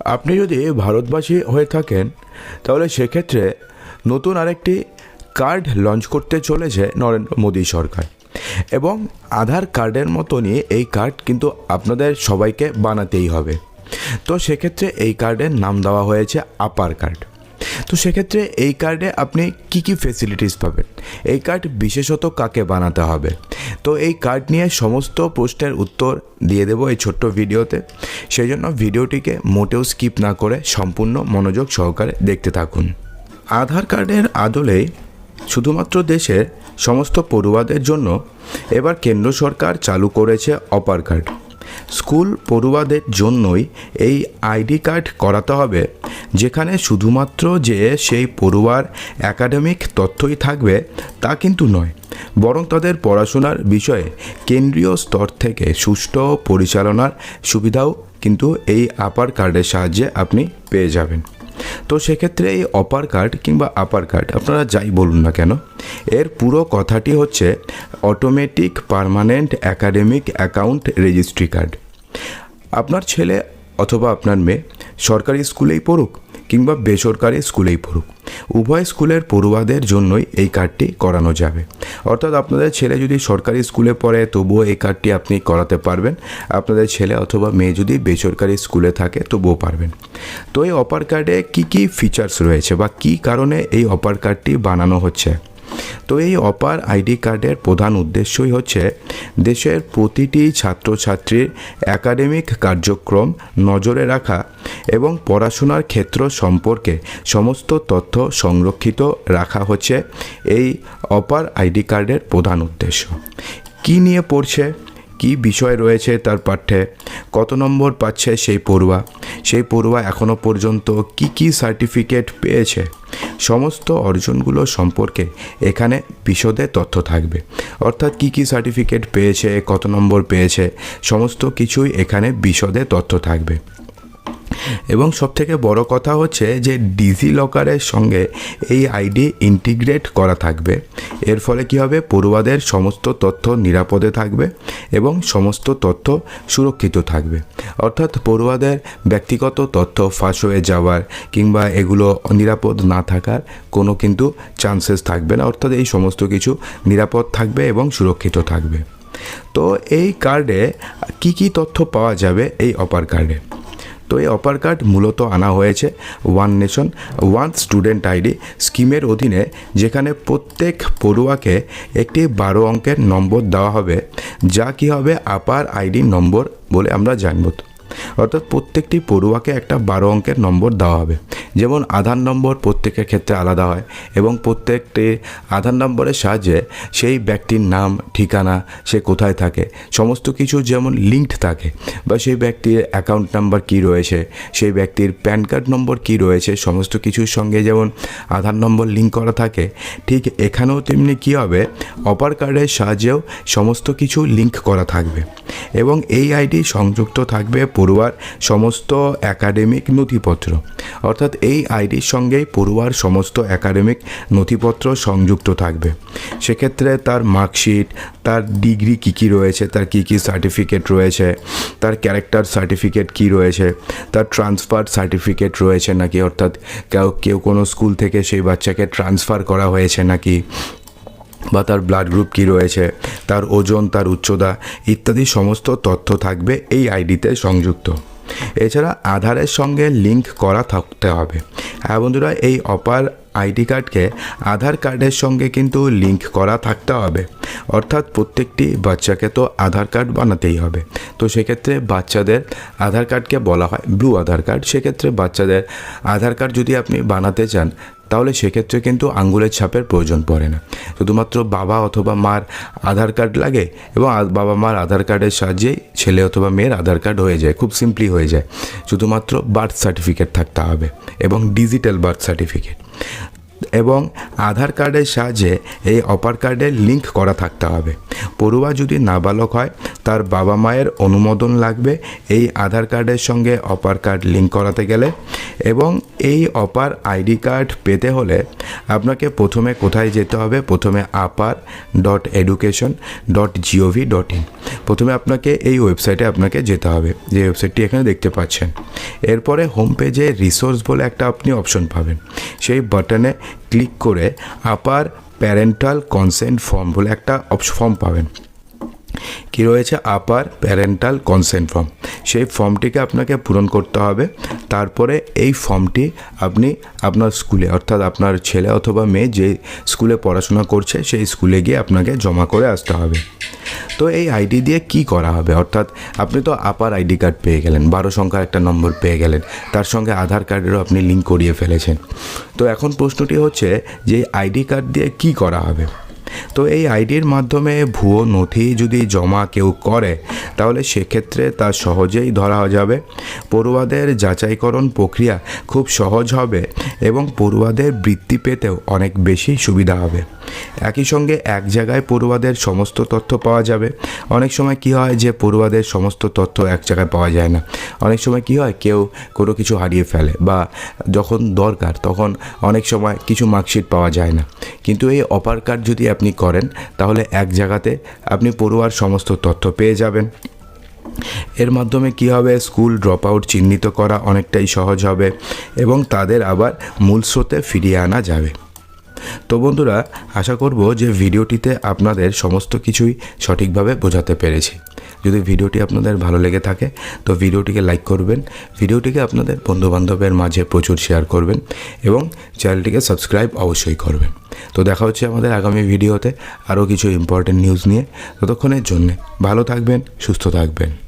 আপনি যদি ভারতবাসী হয়ে থাকেন, তাহলে সেক্ষেত্রে নতুন আরেকটি কার্ড লঞ্চ করতে চলেছে নরেন্দ্র মোদী সরকার। এবং আধার কার্ডের মতনই এই কার্ড কিন্তু আপনাদের সবাইকে বানাতেই হবে। তো সেক্ষেত্রে এই কার্ডের নাম দেওয়া হয়েছে আপার কার্ড। তো সেক্ষেত্রে এই কার্ডে আপনি কি কি ফেসিলিটিস পাবেন? এই কার্ড বিশেষত কাকে বানাতে হবে? তো এই কার্ড নিয়ে সমস্ত প্রশ্নের উত্তর দিয়ে দেবো এই ছোট্ট ভিডিওতে। সেই জন্য ভিডিওটিকে মোটেও স্কিপ না করে সম্পূর্ণ মনোযোগ সহকারে দেখতে থাকুন। আধার কার্ডের আদলেই শুধুমাত্র দেশের সমস্ত পড়ুয়াদের জন্য এবার কেন্দ্র সরকার চালু করেছে অপার কার্ড স্কুল পড়ুয়াদের জন্যই এই আইডি কার্ড করাতে হবে, যেখানে শুধুমাত্র যে সেই পড়ুয়ার একাডেমিক তথ্যই থাকবে তা কিন্তু নয়, বরং তাদের পড়াশোনার বিষয়ে কেন্দ্রীয় স্তর থেকে সুষ্ঠু পরিচালনার সুবিধাও কিন্তু এই আপার কার্ডের সাহায্যে আপনি পেয়ে যাবেন। তো সেক্ষেত্রে এই অপার কার্ড কিংবা আপার কার্ড আপনারা যাই বলুন না কেন, এর পুরো কথাটি হচ্ছে automatic permanent academic account registry card আপনার ছেলে অথবা আপনার মেয়ে সরকারি স্কুলেই পড়ুক কিংবা বেসরকারি স্কুলেই পড়ুক উভয় স্কুলের পড়ুয়াদের জন্যই এই কার্ডটি করানো যাবে। অর্থাৎ আপনাদের ছেলে যদি সরকারি স্কুলে পড়ে, তবুও এই কার্ডটি আপনি করাতে পারবেন। আপনাদের ছেলে অথবা মেয়ে যদি বেসরকারি স্কুলে থাকে, তবুও পারবেন। তো এই অপার কার্ডে কী কী ফিচার্স রয়েছে বা কী কারণে এই অপার কার্ডটি বানানো হচ্ছে? তো এই অপার আইডি কার্ডের প্রধান উদ্দেশ্যই হচ্ছে দেশের প্রতিটি ছাত্রছাত্রীর একাডেমিক কার্যক্রম নজরে রাখা এবং পড়াশোনার ক্ষেত্র সম্পর্কে সমস্ত তথ্য সংরক্ষিত রাখা হচ্ছে এই অপার আইডি কার্ডের প্রধান উদ্দেশ্য। কী নিয়ে পড়ছে? কি বিষয় রয়েছে তার পাঠ্যে? কত নম্বর পাচ্ছে সেই পড়ুয়া? সেই পড়ুয়া এখনও পর্যন্ত কি কি সার্টিফিকেট পেয়েছে? সমস্ত অর্জনগুলো সম্পর্কে এখানে বিশদে তথ্য থাকবে। অর্থাৎ কি কি সার্টিফিকেট পেয়েছে, কত নম্বর পেয়েছে, সমস্ত কিছুই এখানে বিশদে তথ্য থাকবে। এবং সবথেকে বড় কথা হচ্ছে যে ডিজি লকারের সঙ্গে এই আইডি ইন্টিগ্রেট করা থাকবে। এর ফলে কী হবে? পড়ুয়াদের সমস্ত তথ্য নিরাপদে থাকবে এবং সমস্ত তথ্য সুরক্ষিত থাকবে। অর্থাৎ পড়ুয়াদের ব্যক্তিগত তথ্য ফাঁস হয়ে যাওয়ার কিংবা এগুলো নিরাপদ না থাকার কোনো কিন্তু চান্সেস থাকবে না। অর্থাৎ এই সমস্ত কিছু নিরাপদ থাকবে এবং সুরক্ষিত থাকবে। তো এই কার্ডে কি কি তথ্য পাওয়া যাবে? এই অপার কার্ডে তো এই অপার কার্ড মূলত আনা হয়েছে one nation one student ID স্কিমের অধীনে, যেখানে প্রত্যেক পড়ুয়াকে একটি বারো অঙ্কের নম্বর দেওয়া হবে, যা কি হবে আপার আইডি নম্বর বলে আমরা জানব। অর্থাৎ প্রত্যেকটি পড়ুয়াকে একটা বারো অঙ্কের নম্বর দেওয়া হবে। যেমন আধার নম্বর প্রত্যেকের ক্ষেত্রে আলাদা হয় এবং প্রত্যেকটি আধার নম্বরের সাহায্যে সেই ব্যক্তির নাম, ঠিকানা, সে কোথায় থাকে, সমস্ত কিছু যেমন লিঙ্কড থাকে, বা সেই ব্যক্তির অ্যাকাউন্ট নাম্বার কী রয়েছে, সেই ব্যক্তির প্যান কার্ড নম্বর কী রয়েছে, সমস্ত কিছুর সঙ্গে যেমন আধার নম্বর লিঙ্ক করা থাকে, ঠিক এখানেও তেমনি কী হবে অপার কার্ডের সাহায্যেও সমস্ত কিছু লিঙ্ক করা থাকবে। এবং এই আইডি সংযুক্ত থাকবে পড়ুয়ার সমস্ত একাডেমিক নথিপত্র। অর্থাৎ এই আইডির সঙ্গেই পড়ুয়ার সমস্ত একাডেমিক নথিপত্র সংযুক্ত থাকবে। সেক্ষেত্রে তার মার্কশিট তার ডিগ্রি কী কী রয়েছে, তার কী কী সার্টিফিকেট রয়েছে, তার ক্যারেক্টার সার্টিফিকেট কী রয়েছে, তার ট্রান্সফার সার্টিফিকেট রয়েছে নাকি? অর্থাৎ কেউ কেউ কোনো স্কুল থেকে সেই বাচ্চাকে ট্রান্সফার করা হয়েছে নাকি? বা তার ব্লাড গ্রুপ কী রয়েছে, তার ওজন, তার উচ্চতা ইত্যাদি সমস্ত তথ্য থাকবে এই আইডিতে সংযুক্ত। এছাড়া আধারের সঙ্গে লিংক করা থাকতে হবে। হ্যাঁ বন্ধুরা, এই অপার আইডি কার্ডকে আধার কার্ডের সঙ্গে কিন্তু লিংক করা থাকতে হবে। অর্থাৎ প্রত্যেকটি বাচ্চাকে তো আধার কার্ড বানাতেই হবে। তো সেক্ষেত্রে বাচ্চাদের আধার কার্ডকে বলা হয় ব্লু আধার কার্ড সেক্ষেত্রে বাচ্চাদের আধার কার্ড যদি আপনি বানাতে চান তাহলে সেক্ষেত্রে কিন্তু আঙ্গুলের ছাপের প্রয়োজন পড়ে না। শুধুমাত্র বাবা অথবা মার আধার কার্ড লাগে এবং বাবা মার আধার কার্ডের সাহায্যেই ছেলে অথবা মেয়ের আধার কার্ড হয়ে যায়, খুব সিম্পলি হয়ে যায়। শুধুমাত্র বার্থ সার্টিফিকেট থাকতে হবে এবং ডিজিটাল বার্থ সার্টিফিকেট এবং আধার কার্ডের সাহায্যে এই অপার কার্ডের লিঙ্ক করা থাকতে হবে। পড়ুয়া যদি নাবালক হয়, তার বাবা মায়ের অনুমোদন লাগবে এই আধার কার্ডের সঙ্গে অপার কার্ড লিঙ্ক করাতে গেলে এবং এই অপার আইডি কার্ড পেতে হলে আপনাকে প্রথমে কোথায় যেতে হবে? প্রথমে APAAR dot education dot G O V dot in. প্রথমে আপনাকে এই ওয়েবসাইটে আপনাকে যেতে হবে। যে ওয়েবসাইটটি এখানে দেখতে পাচ্ছেন। এরপরে হোম পেজে রিসোর্স বলে একটা আপনি অপশন পাবেন। সেই বাটনে ক্লিক করে আপার প্যারেন্টাল কনসেন্ট ফর্ম বলে একটা ফর্ম পাবেন। কি রয়েছে? আপার প্যারেন্টাল কনসেন্ট ফর্ম সেই ফর্মটিকে আপনাকে পূরণ করতে হবে। তারপরে এই ফর্মটি আপনি আপনার স্কুলে, অর্থাৎ আপনার ছেলে অথবা মেয়ে যে স্কুলে পড়াশোনা করছে, সেই স্কুলে গিয়ে আপনাকে জমা করে আসতে হবে। তো এই আইডি দিয়ে কি করা হবে? অর্থাৎ আপনি তো আপার আইডি কার্ড পেয়ে গেলেন, বারো সংখ্যার একটা নম্বর পেয়ে গেলেন, তার সঙ্গে আধার কার্ডেরও আপনি লিঙ্ক করিয়ে ফেলেছেন। তো এখন প্রশ্নটি হচ্ছে যে আইডি কার্ড দিয়ে কি করা হবে? তো এই আইডির মাধ্যমে ভুয়ো নথি যদি জমা কেউ করে, তাহলে সেক্ষেত্রে তা সহজেই ধরা যাবে। পড়ুয়াদের যাচাইকরণ প্রক্রিয়া খুব সহজ হবে এবং পড়ুয়াদের বৃত্তি পেতেও অনেক বেশি সুবিধা হবে। একই সঙ্গে এক জায়গায় পড়ুয়াদের সমস্ত তথ্য পাওয়া যাবে। অনেক সময় কি হয় যে পড়ুয়াদের সমস্ত তথ্য এক জায়গায় পাওয়া যায় না। অনেক সময় কি হয় কেউ কোনো কিছু হারিয়ে ফেলে বা যখন দরকার তখন অনেক সময় কিছু মার্কশিট পাওয়া যায় না। কিন্তু এই অপার কার্ড যদি আপনি করেন, তাহলে এক জায়গাতে আপনি পড়ুয়ার সমস্ত তথ্য পেয়ে যাবেন। এর মাধ্যমে কি হবে? স্কুল ড্রপ আউট চিহ্নিত করা অনেকটাই সহজ হবে এবং তাদের আবার মূল স্রোতে ফিরিয়ে আনা যাবে। তো বন্ধুরা, আশা করব যে ভিডিওটিতে আপনাদের সমস্ত কিছুই সঠিকভাবে বোঝাতে পেরেছি। যদি ভিডিওটি আপনাদের ভালো লেগে থাকে, তো ভিডিওটিকে লাইক করবেন, ভিডিওটিকে আপনাদের বন্ধুবান্ধবের মাঝে প্রচুর শেয়ার করবেন এবং চ্যানেলটিকে সাবস্ক্রাইব অবশ্যই করবেন। তো দেখা হচ্ছে আমাদের আগামী ভিডিওতে আরও কিছু ইম্পর্টেন্ট নিউজ নিয়ে। ততক্ষণের জন্যে ভালো থাকবেন, সুস্থ থাকবেন।